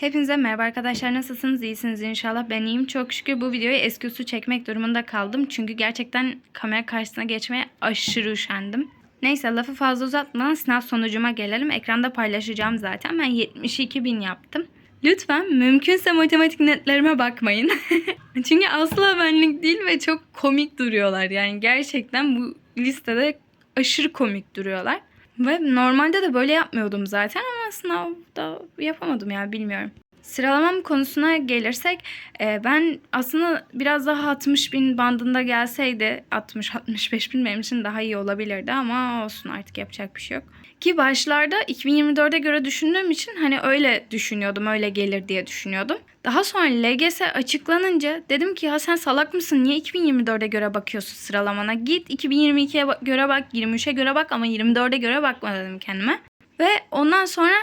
Hepinize merhaba arkadaşlar nasılsınız? İyisiniz inşallah. Ben iyiyim. Çok şükür bu videoyu eski usul çekmek durumunda kaldım. Çünkü gerçekten kamera karşısına geçmeye aşırı üşendim. Neyse lafı fazla uzatmadan sınav sonucuma gelelim. Ekranda paylaşacağım zaten. Ben 72 bin yaptım. Lütfen mümkünse matematik netlerime bakmayın. Çünkü asla benlik değil ve çok komik duruyorlar. Yani gerçekten bu listede aşırı komik duruyorlar. Ve normalde de böyle yapmıyordum zaten ama sınavda yapamadım ya bilmiyorum. Sıralamam konusuna gelirsek e, ben aslında biraz daha 60 bin bandında gelseydi 60-65 bin benim için daha iyi olabilirdi ama olsun artık yapacak bir şey yok. Ki başlarda 2024'e göre düşündüğüm için hani öyle düşünüyordum öyle gelir diye düşünüyordum. Daha sonra LGS açıklanınca dedim ki ya sen salak mısın niye 2024'e göre bakıyorsun sıralamana git 2022'ye ba- göre bak 23'e göre bak ama 24'e göre bakma dedim kendime. Ve ondan sonra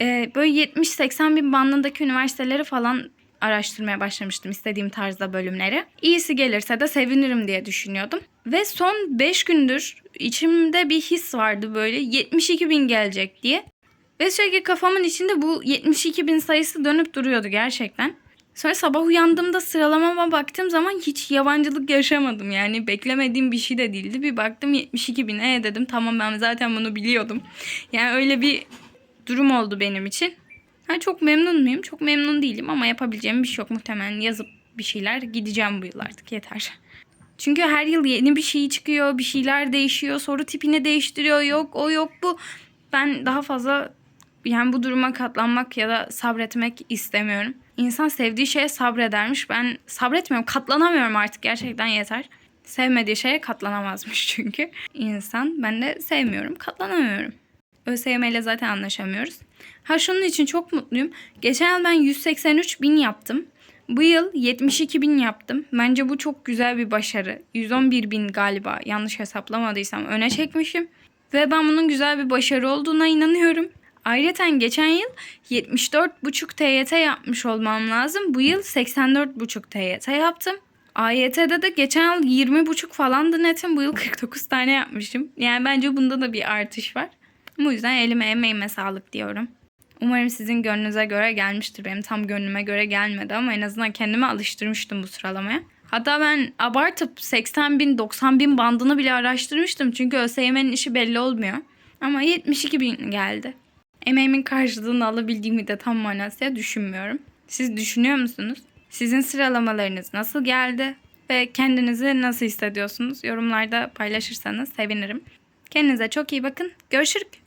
e, böyle 70-80 bin bandındaki üniversiteleri falan araştırmaya başlamıştım istediğim tarzda bölümleri. İyisi gelirse de sevinirim diye düşünüyordum. Ve son 5 gündür içimde bir his vardı böyle 72 bin gelecek diye. Ve sürekli kafamın içinde bu 72 bin sayısı dönüp duruyordu gerçekten. Sonra sabah uyandığımda sıralamama baktığım zaman hiç yabancılık yaşamadım. Yani beklemediğim bir şey de değildi. Bir baktım 72 bin. E dedim tamam ben zaten bunu biliyordum. Yani öyle bir durum oldu benim için. Ha, çok memnun muyum? Çok memnun değilim ama yapabileceğim bir şey yok. Muhtemelen yazıp bir şeyler gideceğim bu yıl artık yeter. Çünkü her yıl yeni bir şey çıkıyor, bir şeyler değişiyor, soru tipini değiştiriyor. Yok o yok bu. Ben daha fazla yani bu duruma katlanmak ya da sabretmek istemiyorum. İnsan sevdiği şeye sabredermiş. Ben sabretmiyorum, katlanamıyorum artık gerçekten yeter. Sevmediği şeye katlanamazmış çünkü. insan ben de sevmiyorum, katlanamıyorum. ÖSYM ile zaten anlaşamıyoruz. Ha şunun için çok mutluyum. Geçen yıl ben 183 bin yaptım. Bu yıl 72 bin yaptım. Bence bu çok güzel bir başarı. 111 bin galiba yanlış hesaplamadıysam öne çekmişim. Ve ben bunun güzel bir başarı olduğuna inanıyorum. Ayrıca geçen yıl 74,5 TYT yapmış olmam lazım. Bu yıl 84,5 TYT yaptım. AYT'de de geçen yıl 20,5 falandı netim. Bu yıl 49 tane yapmışım. Yani bence bunda da bir artış var. Bu yüzden elime emeğime sağlık diyorum. Umarım sizin gönlünüze göre gelmiştir. Benim tam gönlüme göre gelmedi ama en azından kendime alıştırmıştım bu sıralamaya. Hatta ben abartıp 80 bin 90 bin bandını bile araştırmıştım. Çünkü ÖSYM'nin işi belli olmuyor. Ama 72 bin geldi. Emeğimin karşılığını alabildiğimi de tam manasıyla düşünmüyorum. Siz düşünüyor musunuz? Sizin sıralamalarınız nasıl geldi? Ve kendinizi nasıl hissediyorsunuz? Yorumlarda paylaşırsanız sevinirim. Kendinize çok iyi bakın. Görüşürüz.